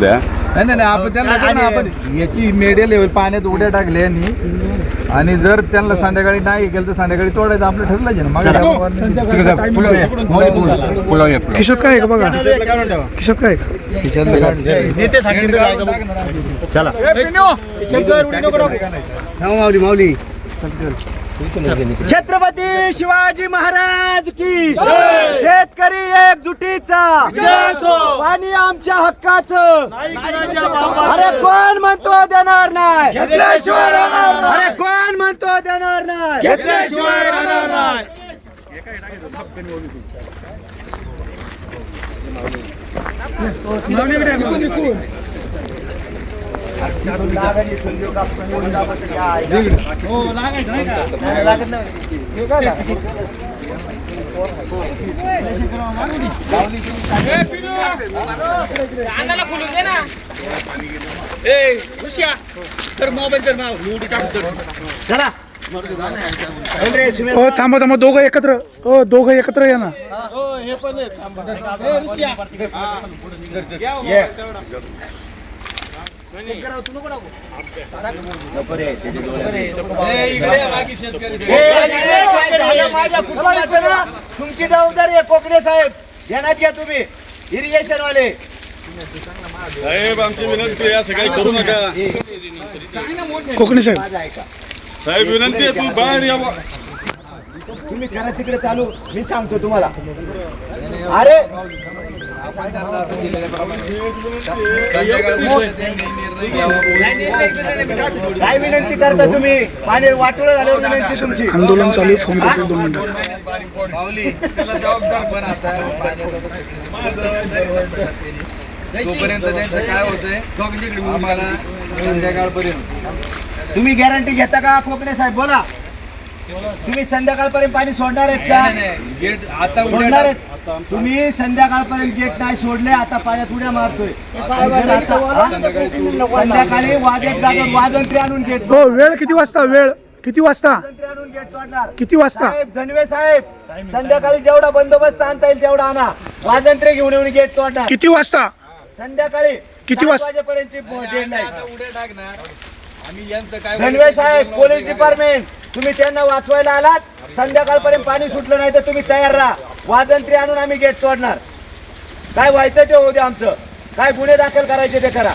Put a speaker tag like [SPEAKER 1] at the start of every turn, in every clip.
[SPEAKER 1] द्या
[SPEAKER 2] नाही नाही नाही, आपण त्यांना पण ना, आपण याची मेडिया लेवल पाण्यात उड्या टाकल्या यांनी. आणि जर त्यांना संध्याकाळी नाही केलं तर संध्याकाळी तोडायचं आपलं ठरलं ना मग
[SPEAKER 3] खिशात काय आहे का बघा? खिशात काय आहे का?
[SPEAKER 4] छत्रपती शिवाजी महाराज की शेतकरी एकजुटीचा. पाणी आमच्या हक्काचं. अरे कोण म्हणतो देणार नाही? अरे कोण म्हणतो देणार नाही?
[SPEAKER 3] हो थांबा थांबा दोघं एकत्र. हो दोघं एकत्र या ना.
[SPEAKER 4] माझ्या कुटुंबाचं ना तुमची जबाबदारी आहे कोकणे साहेब. ध्यानात घ्या तुम्ही. इरिगेशन वाले.
[SPEAKER 1] साहेब आमची विनंती आहे असं काही करू नका.
[SPEAKER 3] कोकणी साहेब.
[SPEAKER 1] साहेब विनंती आहे तुम्ही बाहेर यावं
[SPEAKER 4] तुम्ही करा तिकडे चालू. मी सांगतो तुम्हाला. अरे काय विनंती करता तुम्ही? पाणी वाटोळं झाल्यावर विनंती तुमची.
[SPEAKER 3] आंदोलन चालू फोन करतो दोन मिनिटं.
[SPEAKER 2] तोपर्यंत त्यांचं काय होतंय आम्हाला संध्याकाळपर्यंत.
[SPEAKER 4] तुम्ही गॅरंटी घेता का कोकणे साहेब? बोला. तुम्ही संध्याकाळपर्यंत पाणी सोडणार आहेत का?
[SPEAKER 2] नाही, नाही, गेट आता
[SPEAKER 4] सोडणार आहेत. तुम्ही संध्याकाळपर्यंत गेट नाही सोडले आता पाण्यात उड्या मारतोय. हा? संध्याकाळी वाजत जागर वाजंत्री आणून गेट
[SPEAKER 3] हो वेळ किती वाजता? वेळ किती वाजता?
[SPEAKER 4] आणून गेट तोडणार
[SPEAKER 3] किती वाजता?
[SPEAKER 4] साहेब धनवे साहेब संध्याकाळी जेवढा बंदोबस्त आणता येईल तेवढा आणा. वाजंत्रे घेऊन येऊन गेट तोडणार
[SPEAKER 3] किती वाजता?
[SPEAKER 4] संध्याकाळी
[SPEAKER 3] किती
[SPEAKER 4] सात
[SPEAKER 3] वाज-
[SPEAKER 4] वाजेपर्यंतची डेड नाही
[SPEAKER 2] आता उड्या टाकणार. आम्ही यांचं काय
[SPEAKER 4] धनवे साहेब पोलीस डिपार्टमेंट तुम्ही त्यांना वाचवायला आलात संध्याकाळपर्यंत पाणी सुटलं नाही तर तुम्ही तयार राहा. वाजंत्री आणून आम्ही गेट तोडणार. काय व्हायचं ते होऊ दे आमचं. काय गुन्हे दाखल करायचे ते करा.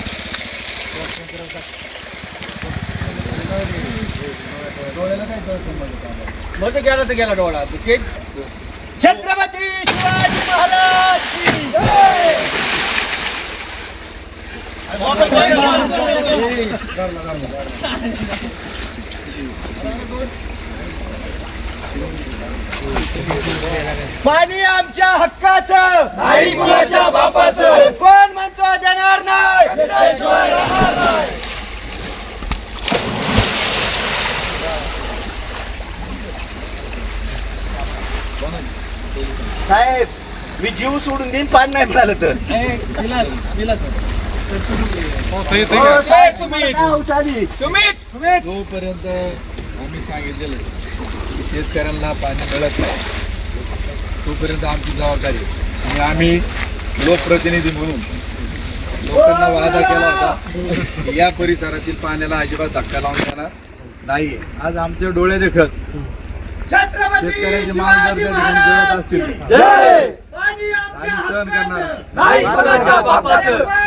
[SPEAKER 4] छत्रपती शिवाजी महाराज की जय! पाणी आमच्या हक्काचं. नाही कुणाच्या बापाचं. कोण म्हणतो देणार नाही? साहेब मी जीव सोडून देईन पाणी नाही मिळालं तर. हो?
[SPEAKER 2] जोपर्यंत आम्ही सांगितलेलं की शेतकऱ्यांना पाणी मिळत नाही. तोपर्यंत आमची जबाबदारी. आणि आम्ही लोकप्रतिनिधी म्हणून लोकांना वादा केला होता की या परिसरातील पाण्याला अजिबात धक्का लावून देणार नाही आज आमच्या डोळे देखत शेतकऱ्याचे माल जर त्या असतील. सहन करणार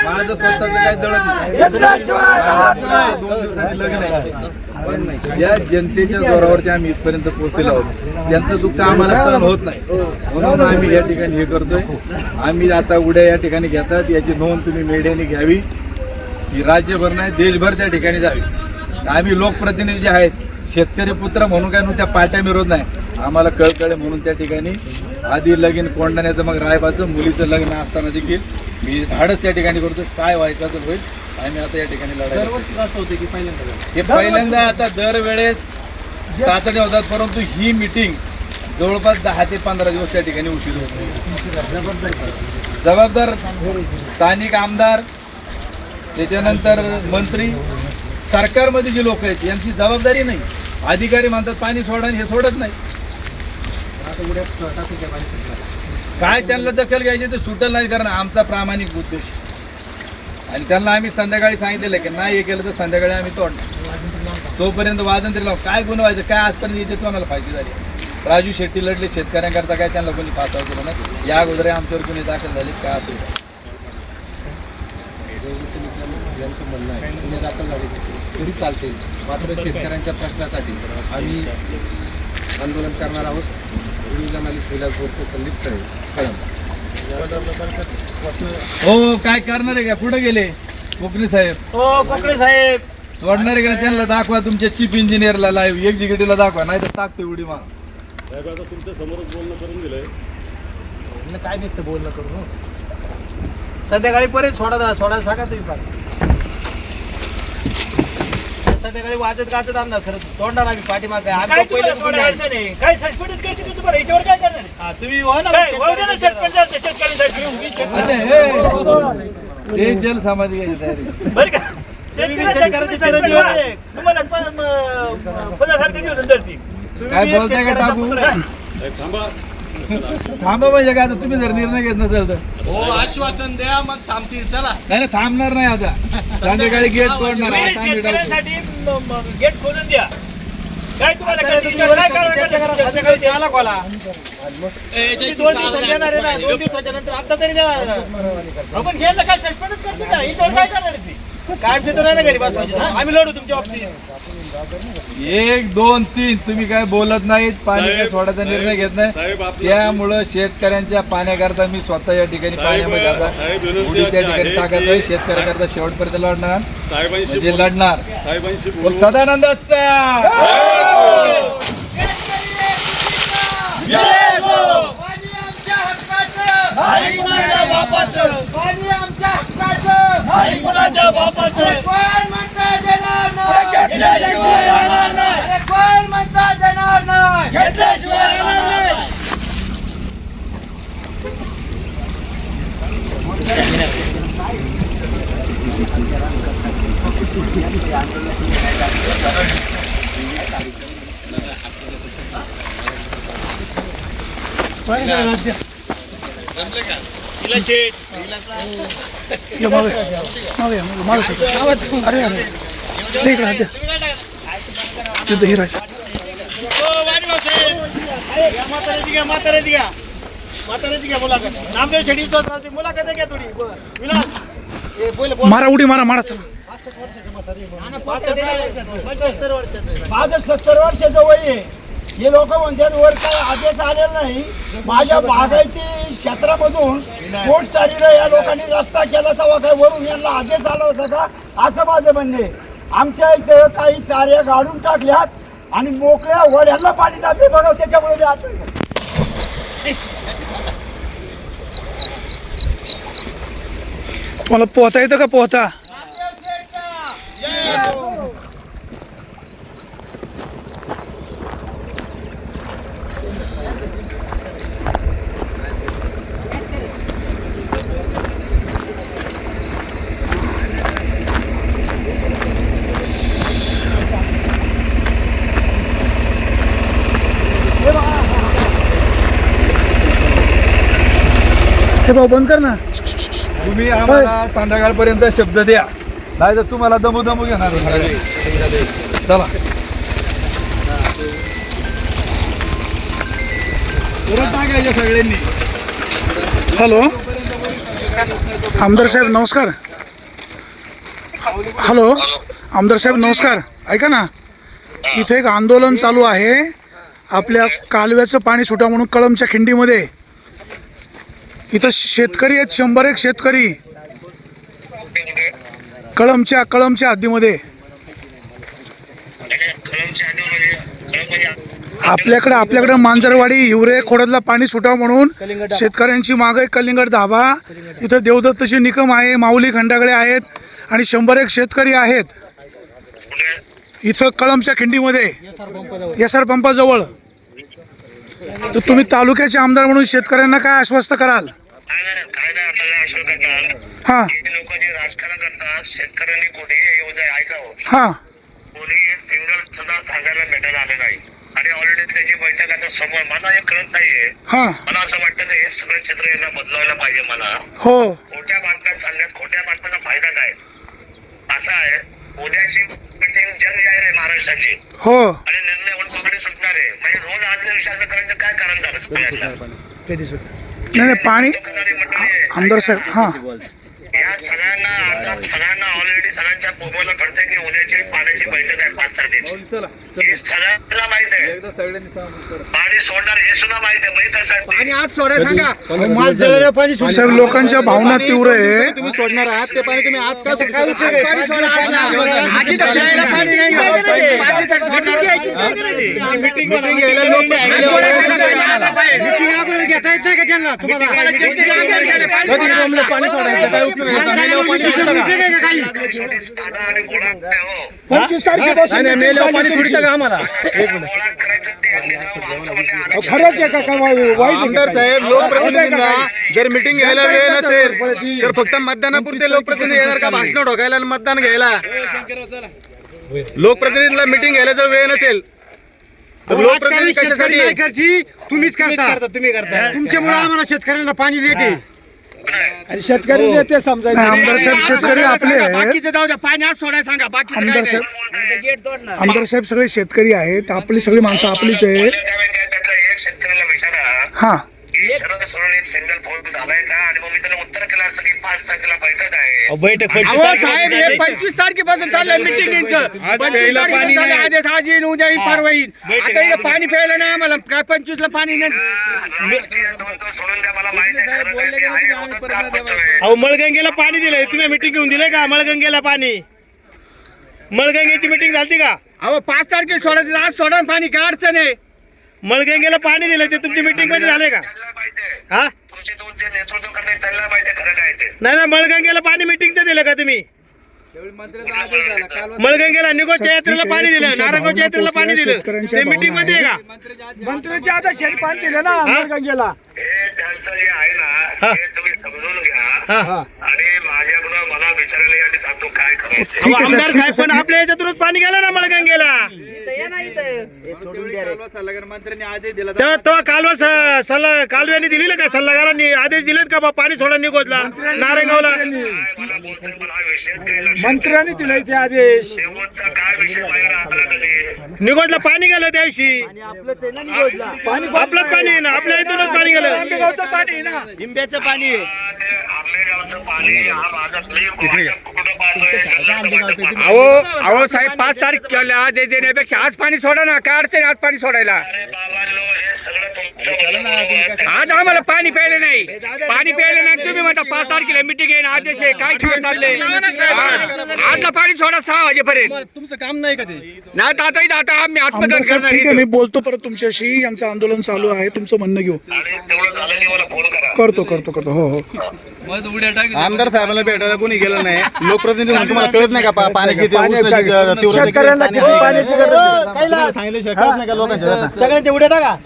[SPEAKER 2] माझं स्वतःच काय जळत नाही. दोन दिवसांनी लग्न आहे. पण या जनतेच्या जोरावरती आम्ही इथपर्यंत पोहोचलेलो आहोत. त्यांचं दुःख आम्हाला सहन होत नाही. म्हणून आम्ही या ठिकाणी हे करतोय. आम्ही आता उड्या या ठिकाणी घेतात. याची नोंद तुम्ही मीडियाने घ्यावी. ही राज्यभर नाही देशभर त्या ठिकाणी जावी. आम्ही लोकप्रतिनिधी जे आहेत शेतकरी पुत्र म्हणून काय नुसत्या पाट्या मिळत नाही. आम्हाला कळकळे म्हणून त्या ठिकाणी आधी लगीन कोंडण्याचं मग रायबाचं मुलीचं लग्न असताना देखील मी धाडच त्या ठिकाणी करतो काय व्हायचं होईल आम्ही आता या ठिकाणी लढाई हे पहिल्यांदा आता दरवेळेस तातडे होतात परंतु ही मिटिंग जवळपास दहा ते पंधरा दिवस त्या ठिकाणी उशीर होतो जबाबदार स्थानिक आमदार त्याच्यानंतर मंत्री सरकारमध्ये जे लोक आहेत यांची जबाबदारी नाही. अधिकारी म्हणतात पाणी सोडा आणि हे सोडत नाही. काय त्यांना दखल घ्यायची ते सुटल नाही कारण आमचा प्रामाणिक उद्देश आणि त्यांना आम्ही संध्याकाळी सांगितलेलं की नाही हे केलं तर संध्याकाळी आम्ही तोडणार. तोपर्यंत वादन तरी लावून काय गुन्हा व्हायचं काय आजपर्यंत इथे कोणाला फायदे झाली? राजू शेट्टी लढले शेतकऱ्यांकरता काय त्यांना कोणी पासाव केलं ना या अगोदर आमच्यावर कोणी दाखल झाले काय असेल
[SPEAKER 5] यांचं म्हणणं आहे गुन्हे दाखल झाले तरी चालतील मात्र शेतकऱ्यांच्या प्रश्नासाठी आम्ही आंदोलन करणार आहोत. विविध मालिक विलास बोरसे संदीप कळे कळंब.
[SPEAKER 2] हो काय करणार आहे का? कुठे गेले? कोकणी साहेब.
[SPEAKER 6] हो कोकणे साहेब.
[SPEAKER 2] सोडणार आहे का? त्यांना दाखवा तुमच्या चीफ इंजिनियरला लाईव्ह एक्झिक्युटिव्हला दाखवा नाही तर टाकते उडी मार.
[SPEAKER 6] काय दिसतं बोलणं करून संध्याकाळी परत सोडा सोडायला सांगा तुम्ही पाणी. संध्याकाळी वाजत गाजत आणणार खरं तोंडार आम्ही पाठीमाग काय आम्ही पहिले
[SPEAKER 7] काय सस्पेंड करते का तुम्हाला याच्यावर काय करणार आहे?
[SPEAKER 6] हा, तुम्ही हो ना
[SPEAKER 7] काय, वाहू दे ना
[SPEAKER 6] शेतकऱ्यांचे
[SPEAKER 7] शेतकऱ्यांच्या- शेतकऱ्यांसाठी.
[SPEAKER 6] तुम्ही शेतकरी-
[SPEAKER 2] अरे, हे. ते जल समाधी घ्यायची तयारी
[SPEAKER 7] बरं का?
[SPEAKER 6] शेतकऱ्याचे
[SPEAKER 7] शेतकऱ्यांच्या
[SPEAKER 6] चिरंजीव
[SPEAKER 7] शेतकऱ्याला
[SPEAKER 6] आहे.
[SPEAKER 7] तुम्हाला पण, म, पदासारखं घेऊन धरती.
[SPEAKER 6] तुम्ही
[SPEAKER 2] काय
[SPEAKER 6] बी एक
[SPEAKER 2] बोलताय का
[SPEAKER 6] शेतकऱ्याचा
[SPEAKER 2] टाकू?
[SPEAKER 6] पुत्र आहे.
[SPEAKER 2] थांबा म्हणजे काय आता तुम्ही जर निर्णय घेत नसेल तर.
[SPEAKER 8] हो आश्वासन द्या मग थांबतील चला.
[SPEAKER 2] नाही नाही, थांबणार नाही आता. संध्याकाळी गेट तोडणार आता आम्ही
[SPEAKER 7] गेट खोलून द्या. काय तुम्हाला
[SPEAKER 6] आता
[SPEAKER 7] काय
[SPEAKER 6] तुम्ही
[SPEAKER 7] काय
[SPEAKER 6] वरिष्ठ
[SPEAKER 7] करावं
[SPEAKER 6] चर्चा करा,
[SPEAKER 7] लागतं?
[SPEAKER 6] संध्याकाळी सहाला खोला. तुम्ही दोन दिवसात देणार आहे ना दोन दिवसाच्या नंतर आता तरी द्या.
[SPEAKER 7] आपण घ्यायला काय? सस्पेंडच करते का याच्यावर काय करणार आहे ती?
[SPEAKER 6] काय नाही ना घरी बसवायचे आम्ही लढू तुमच्या बाबतीत.
[SPEAKER 2] एक दोन तीन तुम्ही काय बोलत नाहीत पाणी काय
[SPEAKER 8] साहेब,
[SPEAKER 2] सोडायचा
[SPEAKER 8] साहेब,
[SPEAKER 2] निर्णय घेत
[SPEAKER 8] साहेब,
[SPEAKER 2] नाही
[SPEAKER 8] आपलं-
[SPEAKER 2] त्यामुळं शेतकऱ्यांच्या पाण्याकरता मी स्वतः या ठिकाणी
[SPEAKER 8] साहेब,
[SPEAKER 2] पाण्यामध्ये आता
[SPEAKER 8] साहेब, विनंती
[SPEAKER 2] उडी त्या
[SPEAKER 8] अशी
[SPEAKER 2] ठिकाणी
[SPEAKER 8] आहे
[SPEAKER 2] टाकत
[SPEAKER 8] की-
[SPEAKER 2] आहे. शेतकऱ्याकरता शेवटपर्यंत लढणार.
[SPEAKER 8] साहेबांशी
[SPEAKER 2] म्हणजे
[SPEAKER 8] बोल-
[SPEAKER 2] लढणार.
[SPEAKER 8] साहेबांशी
[SPEAKER 2] बोल
[SPEAKER 8] बोलू.
[SPEAKER 2] सदानंदाचा
[SPEAKER 7] तिला शेट
[SPEAKER 3] या मागे मागे या, मागे मागे सर अरे अरे दे इकडे हात द्या तिथं हिरा.
[SPEAKER 7] हो, हे.
[SPEAKER 3] मारा उडी मारा मारा चला
[SPEAKER 4] सत्तर वर्षाचं वय आहे हे लोक म्हणतात वर काय आदेश आलेला नाही. माझ्या बागायती क्षेत्रामधून पोट चारीला या लोकांनी रस्ता केला तेव्हा काय वरून यांना आदेश आला होता का? असं माझं म्हणणे आहे. आमच्या इथं काही चाऱ्या गाडून टाकल्यात आणि मोकळ्या वड्यांना पाणी जाते. बघा त्याच्यामुळे मी आता
[SPEAKER 3] तुम्हाला पोहता येतं का पोहता? हे भाऊ बंद कर ना.
[SPEAKER 2] तुम्ही आम्हाला संध्याकाळपर्यंत शब्द द्या. नाही तर तुम्हाला दमू दमू घेणार चला. सगळ्यांनी.
[SPEAKER 3] हॅलो. आमदार साहेब नमस्कार. हॅलो. आमदार साहेब नमस्कार. ऐका ना. इथे एक आंदोलन चालू आहे. आपल्या कालव्याचं पाणी सुटा म्हणून कळमच्या खिंडीमध्ये. इथं शेतकरी आहेत शंभर एक शेतकरी. कळमच्या कळमच्या हद्दीमध्ये. आपल्याकडे आपल्याकडे मांजरवाडी हिवरे खोडतला पाणी सुटावं म्हणून शेतकऱ्यांची माग आहे कलिंगड धाबा. इथं देवदत्तशी निकम आहे माऊली खंडाकडे आहेत आणि शंभर एक शेतकरी आहेत. इथं कळमच्या खिंडीमध्ये एस आर पंपाजवळ. तर तुम्ही तालुक्याचे आमदार म्हणून शेतकऱ्यांना काय आश्वस्त कराल?
[SPEAKER 9] काय नाही आपल्याला आश्वासन करणार
[SPEAKER 3] हां.
[SPEAKER 9] हे. लोक जे राजकारण करतात शेतकऱ्यांनी कोणी येऊ जाय ऐकावं
[SPEAKER 3] हां.
[SPEAKER 9] कोणी एक सिंगल सुद्धा सांगायला भेटायला आले नाही. आणि ऑलरेडी त्याची बैठक आता समोर मला हे कळत नाहीये.
[SPEAKER 3] हा.
[SPEAKER 9] मला असं वाटतं की हे सगळं चित्र यांना बदलायला पाहिजे मला.
[SPEAKER 3] हो.
[SPEAKER 9] खोट्या बातम्या चालल्यात खोट्या बातम्याचा फायदा काय? असा आहे. उद्याची मिटिंग जग जाहीर आहे महाराष्ट्राची.
[SPEAKER 3] हो.
[SPEAKER 9] आणि निर्णय होऊन पकडे सुटणार आहे. म्हणजे रोज आज विश्वास करायचं काय कारण झालं सगळ्यांना
[SPEAKER 3] नाही नाही पाणी. आमदार साहेब हा
[SPEAKER 9] या सगळ्यांना आता सगळ्यांना ऑलरेडी सगळ्यांच्या मोबाईलला कळतंय की उद्याची पाण्याची बैठक आहे पाच तारखेची हे सगळ्यांना माहीत आहे
[SPEAKER 2] एकदा सगळ्यांनी सांगून कर.
[SPEAKER 9] पाणी सोडणार हे सुद्धा माहीत आहे माहीत आहे
[SPEAKER 7] आणि आज सोडा सांगा माल जळलं पाणी.
[SPEAKER 3] साहेब लोकांच्या भावना तीव्र आहे
[SPEAKER 10] तुम्ही सोडणार आहात ते पाणी तुम्ही आज का सोडणार?
[SPEAKER 7] पाणी सोडा, आज नाही. आधी तर प्यायला पाणी नाही का? आधी तर सोडणार नाही.
[SPEAKER 10] Meeting घ्यायला लोक
[SPEAKER 7] Meeting अगोदर घेता येत नाही का त्यांना? तुम्हाला?
[SPEAKER 10] कधी जमलं पाणी सोडायचं काय उपयोग आहे? मेल्यावर पाणी सुटतं का?
[SPEAKER 7] Meeting आहे का काही?
[SPEAKER 9] शेवटी साधा आणि गोळा आहे, हो
[SPEAKER 5] पंचवीस
[SPEAKER 10] नाही,
[SPEAKER 5] तारखेपासून
[SPEAKER 10] नाही, मेल्यावर पाणी का आम्हाला.
[SPEAKER 5] खरंच आहे का? काय वाईट
[SPEAKER 10] आमदार? साहेब लोकप्रतिनिधींना जर मिटिंग घ्यायला वेळ नसेल तर फक्त मतदानापुरते लोकप्रतिनिधी येणार का? भाषण ठोकायला आणि मतदान घ्यायला. लोकप्रतिनिधीला मिटिंग घ्यायला जर वेळ नसेल लोकप्रतिनिधी कशासाठी?
[SPEAKER 7] तुम्हीच करता. तुम्ही करता. तुमच्यामुळे आम्हाला शेतकऱ्यांना पाणी देते
[SPEAKER 5] आणि शेतकरी नेते
[SPEAKER 3] नाही,
[SPEAKER 5] समजायचे
[SPEAKER 3] आमदार साहेब शेतकरी आपले आहेत.
[SPEAKER 7] बाकीचे जाऊ द्या पाणी आज सोडायला सांगा बाकी
[SPEAKER 3] आमदार साहेब आमदार साहेब सगळे शेतकरी आहेत आपली सगळी माणसं आपलीच
[SPEAKER 9] काय आहे, त्यातल्या एक शेतकऱ्याला विचारा.
[SPEAKER 3] हा.
[SPEAKER 9] की शरद सोडून एक सिंगल फोन झालाय का आणि मग मी त्याला उत्तर केलं असतं की पाच तारखेला बैठक आहे.
[SPEAKER 7] बैठक साहेब हे पंचवीस तारखेपासून चाललंय मिटिंग तारखेला. आदेश आज येईन उद्या येईल परवा येईल आता इथं पाणी प्यायला नाही आम्हाला. काय पंचवीस ला पाणी नाही?
[SPEAKER 9] राजकीय द्वंद्व सोडून द्या. मला माहिती आहे खरं काय ते आहे. रोजच काम करतोय
[SPEAKER 7] अहो मळगंगेला पाणी दिलंय. तुम्ही मिटिंग घेऊन दिलंय का? मळगंगेला पाणी? मळगंगेची मिटिंग झाली का? अहो पाच तारखे सोडा आज सोडा पाणी काय अडचण आहे? मळगंगेला पाणी दिलंय ते तुमची मिटिंगमध्ये झाले का? हा?
[SPEAKER 9] तुमचे दोन जे नेतृत्व करताय त्यांना माहिती आहे खरं काय ते.
[SPEAKER 7] नाही ना मळगंगेला पाणी मिटिंगचं दिलं का तुम्ही?
[SPEAKER 2] त्यावेळी मंत्र्याचा आदेश झाला. काल
[SPEAKER 7] मळगंगेला निगोजच्या यात्रेला पाणी दिलं. नारायणगावच्या यात्रेला पाणी दिलं. ते मिटिंगमध्ये आहे का?
[SPEAKER 5] मंत्र्याच्या आता शेड पाणी दिलं ना गंगेला
[SPEAKER 9] हे त्यांचं जे आहे ना हे. तुम्ही समजून घ्या.
[SPEAKER 7] हा.
[SPEAKER 9] आणि माझ्याकडून मला विचारायला या मी सांगतो काय करायचं
[SPEAKER 3] ठीक आहे साहेब,
[SPEAKER 7] आमदार साहेब पण आपल्या याच्यातूनच पाणी गेलं ना मळगंगेला
[SPEAKER 2] सल्लागार मंत्र्यांनी आदेश दिला
[SPEAKER 7] तेव्हा तेव्हा कालवा स- सल्ला कालव्याने दिलेलं का? सल्लागारांनी आदेश दिलेत का बा? पाणी सोडा निघोजला नारायणगावला.
[SPEAKER 9] काय मला बोलतोय पण हा विषयच काही लक्षात
[SPEAKER 5] मंत्र्यांनी दिलाय ते आदेश.
[SPEAKER 9] शेवटचा काय विषय माझ्याकडे आला कधी
[SPEAKER 7] निघोजला पाणी गेलं त्या दिवशी. आपलंच पाणी आहे ना. आपल्या इथूनच पाणी गेलं.
[SPEAKER 5] आंबेगावचं पाणी आहे. ना
[SPEAKER 7] लिंब्याचं पाणी
[SPEAKER 9] आंबेगावचं पाणी हा मी कुठं पाहतोय.
[SPEAKER 7] अहो अहो साहेब पाच तारीख देण्यापेक्षा आज पाणी सोडा ना काय अडचण आज पाणी सोडायला?
[SPEAKER 9] अरे हे.
[SPEAKER 7] आज आम्हाला पाणी प्यायलं नाही. पाणी प्यायलं नाही. तुम्ही म्हणता पाच तारखेला मिटिंग आहे ना आदेश आहे काय काय चाललंय? आता पाणी सोडा सहा वाजेपर्यंत.
[SPEAKER 10] तुमचं काम नाही का ते?
[SPEAKER 7] नाही तर आता इथं आता आम्ही
[SPEAKER 3] आमदार
[SPEAKER 7] आत्मदान
[SPEAKER 3] साहेब ठीक आहे. मी बोलतो परत तुमच्याशी. यांचं आंदोलन चालू आहे. तुमचं म्हणणं घेऊ.
[SPEAKER 9] आणि तेवढं झालं की मला फोन करा.
[SPEAKER 3] करतो करतो करतो. हो हो.
[SPEAKER 2] मग उड्या टाक
[SPEAKER 10] आमदार साहेबांना भेटायला कोणी गेलं नाही. लोकप्रतिनिधी म्हणून तुम्हाला कळत नाही का पा- पाण्याची ते उष्णाची तीव्रता किती आहे?
[SPEAKER 5] शेतकऱ्यांना किती पाण्याची गरज आहे?
[SPEAKER 10] तुम्हाला सांगितल्याशिवाय कळत नाही का लोकांच्या
[SPEAKER 7] सगळ्यांचे उड्या टाका.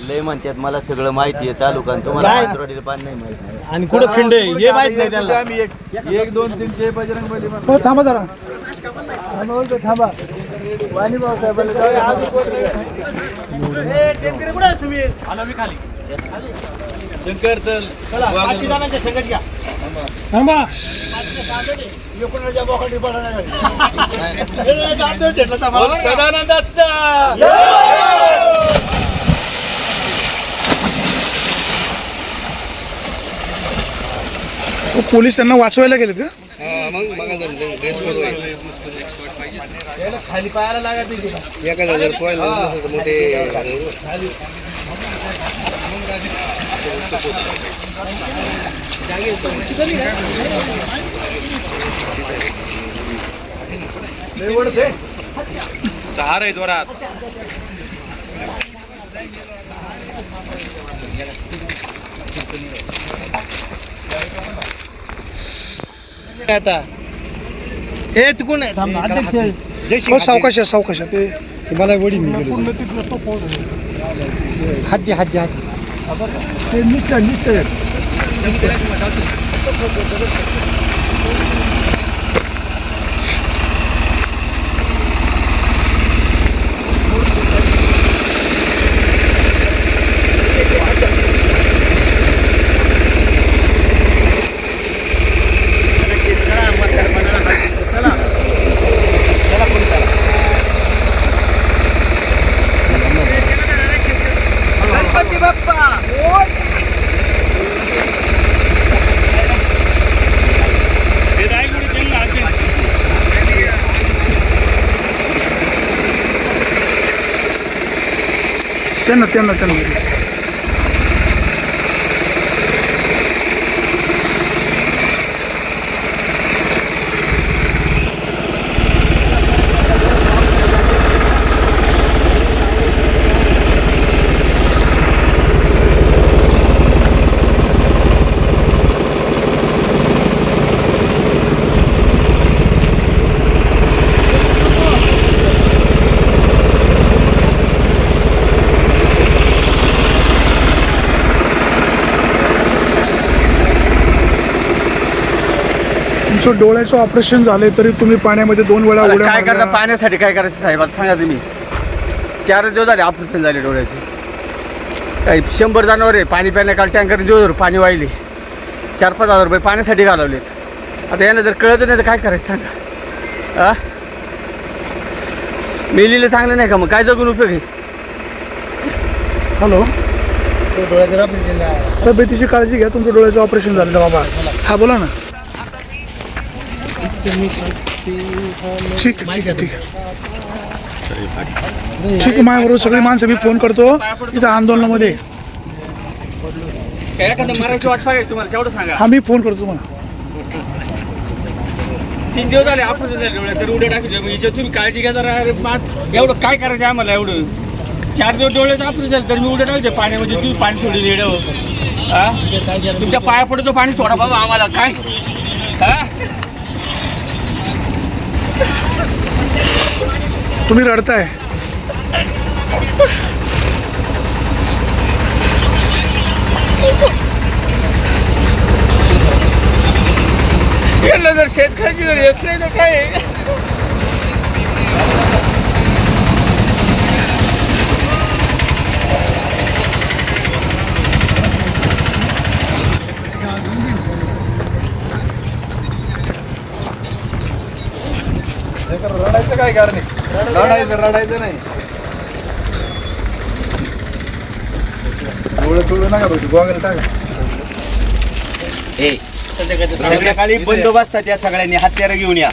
[SPEAKER 4] लय म्हणतात मला सगळं माहिती आहे तालुका तुम्हाला पाणी नाही माहिती.
[SPEAKER 7] आणि कुठं खिंड आहे? हे माहीत नाही
[SPEAKER 2] त्याला आम्ही एक एक दोन तीन जय बजरंग बली म्हणतो.
[SPEAKER 3] हो थांबा जरा.
[SPEAKER 5] थांबा. वाणी भाऊसाहेबाला
[SPEAKER 2] शंकर तर
[SPEAKER 5] थांबा.
[SPEAKER 2] सदानंदाचा
[SPEAKER 3] हो, पोलीस त्यांना वाचवायला गेलेत का
[SPEAKER 2] खाली पायाला लागत नाही तिला.
[SPEAKER 10] हार आहे जोरात
[SPEAKER 7] आता. हे तिकून
[SPEAKER 3] हो सावकाश सावकाश. ते
[SPEAKER 7] हात हात हात
[SPEAKER 5] ते निश्चय. निश्चय
[SPEAKER 7] हे रायगड त्यांना हात दे.
[SPEAKER 3] त्यांना त्यांना तुमचं डोळ्याचं ऑपरेशन झालंय तरी तुम्ही पाण्यामध्ये दोन वेळा
[SPEAKER 6] आता
[SPEAKER 3] उड्या
[SPEAKER 6] काय करता?
[SPEAKER 3] मारल्या.
[SPEAKER 6] पाण्यासाठी काय करायचं साहेब? आता सांगा तुम्ही. चार दिवस झाले ऑपरेशन झाले डोळ्याचे. काही शंभर जणांवर आहे. पाणी प्यायला टँकर दिवसभर पाणी वाहिले. चार पाच हजार रुपये पाण्यासाठी घालवलेत. आता यांना जर कळत नाही तर काय करायचं सांगा. आ? मेलीला चांगलं नाही का मग? काय जगून उपयोग आहे?
[SPEAKER 3] हॅलो? तब्येतीची काळजी घ्या. तुमचं डोळ्याचं ऑपरेशन झालं बाबा. हा बोला ना. ठीक आहे ठीक आहे ठीक आहे. ठीक आहे माझ्याबरोबर सगळी माणसं मी फोन करतो. इथं आंदोलनामध्ये. हा मी फोन करतो तुम्हाला.
[SPEAKER 7] तीन दिवस झाले डोळ्यात तर उड्या टाकले तुम्ही काळजी घ्या जरा एवढं काय करायचं आम्हाला एवढं? चार दिवस डोळ्याचं ऑपरेशन झालं तर मी उड्या टाकते पाण्यामध्ये तुम्ही पाणी सोडून येडं हा? तुमच्या पाया पडतो पाणी सोडा बाबा आम्हाला. काय? हा?
[SPEAKER 3] तुम्ही रडताय
[SPEAKER 7] यांना जर शेतकऱ्याची जर येत नाही तर काय?
[SPEAKER 2] रडायचं काय कारण आहे रडायचं रडायचं नाही. डोळं चोळू नका बघू गोगल टाका.
[SPEAKER 4] हे संध्याकाळी बंदोबस्तात या सगळ्यांनी हत्यारं घेऊन या.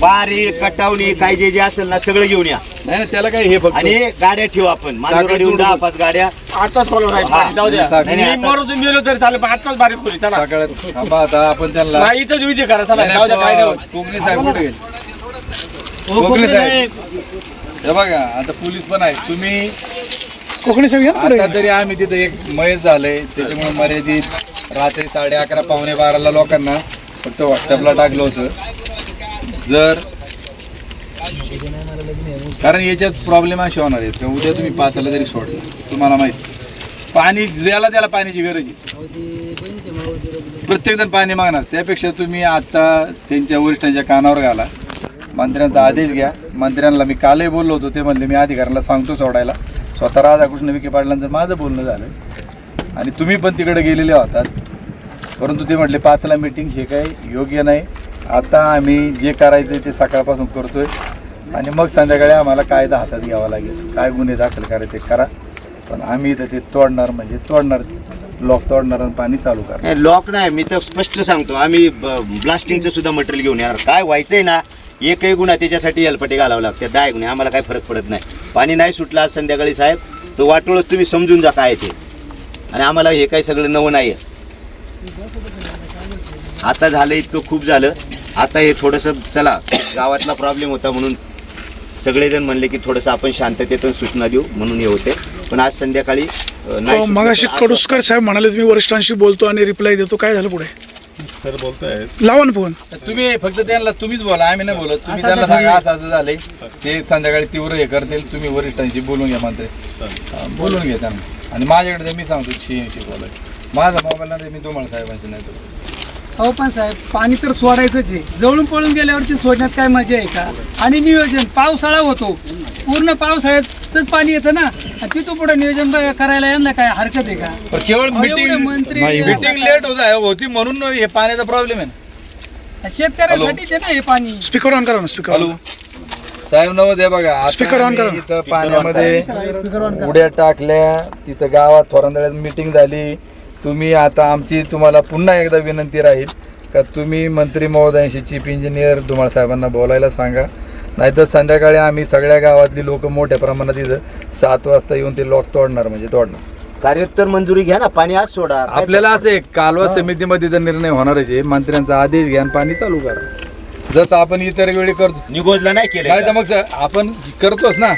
[SPEAKER 4] बारी कटावणी काय जे जे असेल ना सगळं घेऊन या.
[SPEAKER 2] नाही नाही त्याला काय हे फक्त
[SPEAKER 4] आणि गाड्या ठेवू आपण. मांजरवाडी येऊन दहा पाच गाड्या.
[SPEAKER 7] आताच फॉलो
[SPEAKER 4] हा.
[SPEAKER 7] राहील जाऊ द्या.
[SPEAKER 2] नाही,
[SPEAKER 4] नाही,
[SPEAKER 7] मी मरून गेलो तरी चालेल पण आताच बारीक खोली चला.
[SPEAKER 2] सकाळात थांबा आता आपण त्यांना
[SPEAKER 7] नाही इथंच विजय करा चला जाऊ द्या काय नाही होत.
[SPEAKER 2] कोकणी साहेब कुठे गेले? कोकणी
[SPEAKER 4] कोकणी
[SPEAKER 2] साहेब हे बघा आता पोलीस पण आहेत. तुम्ही
[SPEAKER 3] कोकणी साहेब या ना पुढे?
[SPEAKER 2] आता तरी आम्ही तिथं एक मयत झालंय. त्याच्यामुळे मर्यादित रात्री साडे अकरा पावणे बाराला लोकांना फक्त व्हॉट्सअपला टाकलं होतं. जर कारण याच्यात प्रॉब्लेम असे होणार आहेत. का उद्या तुम्ही पाचाला जरी सोडलं तुम्हाला माहिती. पाणी ज्याला त्याला पाण्याची गरज आहे. प्रत्येक जण पाणी मागणार. त्यापेक्षा तुम्ही आता त्यांच्या वरिष्ठांच्या कानावर घाला. मंत्र्यांचा आदेश घ्या. मंत्र्यांना मी कालही बोललो होतो ते म्हणले मी अधिकाऱ्यांना सांगतो सोडायला. स्वतः राधाकृष्ण विखे पाटलांचं माझं बोलणं झालं. आणि तुम्ही पण तिकडे गेलेले होतात. परंतु ते म्हटले पाचला मीटिंग हे काही योग्य नाही. आता आम्ही जे करायचं ते सकाळपासून करतोय. आणि मग संध्याकाळी आम्हाला कायदा हातात घ्यावा लागेल. काय गुन्हे दाखल करायचे ते करा. पण आम्ही इथं ते तोडणार म्हणजे तोडणार. लॉक तोडणार आणि पाणी चालू करा
[SPEAKER 4] नाही लॉक नाही मी तर स्पष्ट सांगतो. आम्ही ब्लास्टिंगचं सुद्धा मटेरियल घेऊन येणार. काय व्हायचंय ना एकही गुन्हा त्याच्यासाठी हेलपटे घालावं लागते. दहा गुन्हे. आम्हाला काय फरक पडत नाही. पाणी नाही सुटलं आज संध्याकाळी साहेब. तो वाटोळच तुम्ही समजून जा काय ते. आणि आम्हाला हे काही सगळं नवं नाही आता झालं इतकं खूप झालं. आता हे थोडंसं चला गावातला प्रॉब्लेम होता म्हणून सगळेजण म्हणले की थोडंसं आपण शांततेतून सूचना देऊ म्हणून हे होते. पण आज संध्याकाळी अं, नाही सुटलं.
[SPEAKER 3] मगाशी कडुसकर साहेब म्हणाले तुम्ही वरिष्ठांशी बोलतो आणि रिप्लाय देतो. काय झालं पुढे?
[SPEAKER 1] सर बोलतायत
[SPEAKER 3] लावा ना फोन.
[SPEAKER 2] तुम्ही फक्त त्यांना तुम्हीच बोला आम्ही नाही बोलत. तुम्ही त्यांना सांगा असं असं झालंय. ते संध्याकाळी तीव्र हे करतील तुम्ही वरिष्ठांशी बोलून घ्या मंत्री बोलून घ्या त्यांना. आणि माझ्याकडे ते मी सांगतो शी बोलाय माझा मोबाईल नंतर मी तुम्हाला साहेबांशी नाही बोलत.
[SPEAKER 11] अहो पण साहेब पाणी तर सोडायचंच आहे. जवळून पळून गेल्यावरती सोडण्यात काय मजा आहे का? आणि नियोजन पावसाळा होतो. पूर्ण पावसाळ्यातच पाणी येतं ना? आणि तिथून पुढे नियोजन ब- करायला यांना काय हरकत आहे का?
[SPEAKER 2] पण केवळ
[SPEAKER 11] अहो, एवढे
[SPEAKER 2] मीटिंग
[SPEAKER 11] मंत्री
[SPEAKER 2] मीटिंग लेट होत आहे होती म्हणून हे पाण्याचा प्रॉब्लेम आहे ना.
[SPEAKER 11] शेतकऱ्यासाठीच आहे ना हे पाणी?
[SPEAKER 3] स्पीकर ऑन करा ना स्पीकर
[SPEAKER 2] हॅलो. साहेब नवदे बघा. आता
[SPEAKER 3] Speaker on करा.
[SPEAKER 2] आम्ही इथं पाण्यामध्ये उड्या टाकल्या. तिथं गावात थोरांदळ्यात मिटिंग झाली. तुम्ही आता आमची तुम्हाला पुन्हा एकदा विनंती राहील का तुम्ही मंत्री महोदयांशी चीफ इंजिनियर धुमाळ साहेबांना बोलायला सांगा. नाहीतर संध्याकाळी आम्ही सगळ्या गावातली लोक मोठ्या प्रमाणात इथं सात वाजता येऊन ते लॉक तोडणार म्हणजे तोडणार.
[SPEAKER 4] कार्योत्तर मंजुरी घ्या ना पाणी आज सोडा.
[SPEAKER 2] आपल्याला असं एक कालवा समितीमध्ये तर निर्णय होणारच आहे मंत्र्यांचा आदेश घ्या आणि पाणी चालू करा. जसं आपण इतर वेळी करतो
[SPEAKER 4] निगोजला नाही केलं
[SPEAKER 2] तर मग सर, आपण करतोच ना.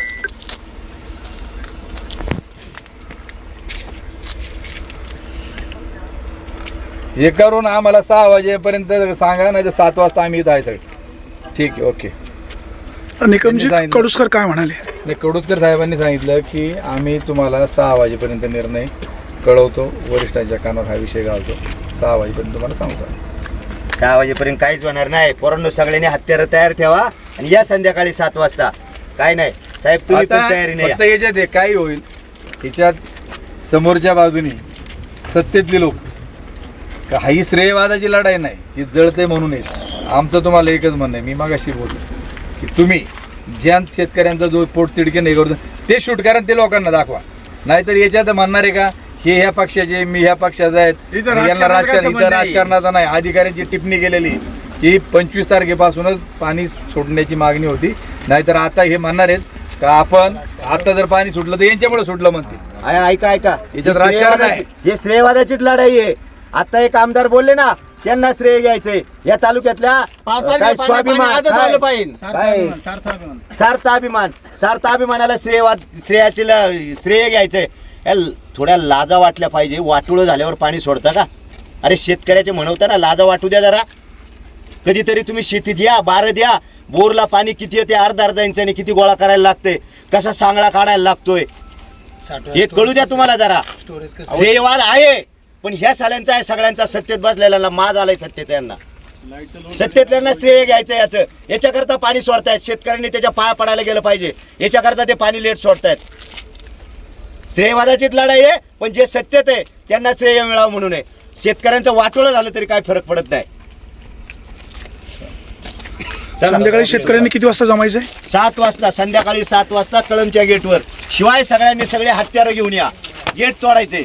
[SPEAKER 2] हे करून आम्हाला सहा वाजेपर्यंत सांगा नाही तर सात वाजता आम्ही इथं आहे सगळे. ठीक आहे ओके.
[SPEAKER 3] निकमजी
[SPEAKER 2] सांगितलं.
[SPEAKER 3] कडुसकर काय म्हणाले?
[SPEAKER 2] नाही कडुसकर साहेबांनी सांगितलं की आम्ही तुम्हाला सहा वाजेपर्यंत निर्णय कळवतो वरिष्ठांच्या कानावर हा विषय घालतो. सहा वाजेपर्यंत तुम्हाला सांगतो.
[SPEAKER 4] सहा वाजेपर्यंत काहीच होणार नाही. पोरांनो सगळ्यांनी हत्यारं तयार ठेवा आणि या संध्याकाळी सात वाजता. काय नाही. साहेब तुम्ही पण
[SPEAKER 2] आता
[SPEAKER 4] तयारी नाही.
[SPEAKER 2] फक्त याच्यात हे काय होईल? याच्यात समोरच्या बाजूनी सत्तेतली लोक का ही श्रेयवादाची लढाई नाही ही जळते म्हणून येईल. आमचं तुम्हाला एकच म्हणणं आहे मी मागाशी बोलतो की तुम्ही ज्या शेतकऱ्यांचा जो पोट तिडके नाही करतो ते शूट करा ते लोकांना दाखवा. नाहीतर याच्यात म्हणणार आहे का हे ह्या पक्षाचे मी ह्या पक्षाचा आहेत यांना राजकारण इथं
[SPEAKER 1] नाही.
[SPEAKER 2] राजकारणाचा नाही अधिकाऱ्यांची टिप्पणी केलेली की पंचवीस तारखेपासूनच पाणी सोडण्याची मागणी होती. नाहीतर आता हे म्हणणार आहेत का आपण आता जर पाणी सुटलं तर यांच्यामुळे सुटलं म्हणतील.
[SPEAKER 4] आय- ऐका. ऐका ही
[SPEAKER 2] याच्यात राजकारण
[SPEAKER 4] ही श्रेयवादाचीच लढाई आहे. आता एक आमदार बोलले ना त्यांना श्रेय घ्यायचंय. या तालुक्यातल्या काय स्वाभिमान काय- काय? सार्थाभिमान सार्थाभिमानाला श्रेयवाद श्रेयाचे ल- श्रेय घ्यायचंय. या ल- थोड्या लाजा वाटल्या पाहिजे. वाटुळं झाल्यावर पाणी सोडता का? अरे शेतकऱ्याचे म्हणवता ना लाजा वाटू द्या जरा. कधीतरी तुम्ही शेतीत या बारं द्या. बोरला पाणी किती येते अर्धा अर्धा इंचाने किती गोळा करायला लागते? कसा सांगळा काढायला लागतोय? हे कळू द्या तुम्हाला जरा. श्रेयवाद आहे. पण ह्या साल्यांचा आहे सगळ्यांचा सत्तेत बसलेला माज आलाय सत्तेचा यांना. सत्तेतल्यांना श्रेय घ्यायचं याचं. याच्याकरता पाणी सोडतायत. शेतकऱ्यांनी त्याच्या पाया पडायला गेलं पाहिजे. याच्याकरता ते पाणी लेट सोडतायत. श्रेयवादाचीच लढाई आहे पण जे सत्तेत आहे त्यांना श्रेय मिळावं म्हणून आहे. शेतकऱ्यांचं वाटोळं झालं तरी काय फरक पडत नाही.
[SPEAKER 3] संध्याकाळी शेतकऱ्यांनी किती वाजता जमायचंय?
[SPEAKER 4] सात वाजता संध्याकाळी सात वाजता कळमच्या गेटवर. शिवाय सगळ्यांनी सगळे हत्यारं घेऊन या. गेट तोडायचे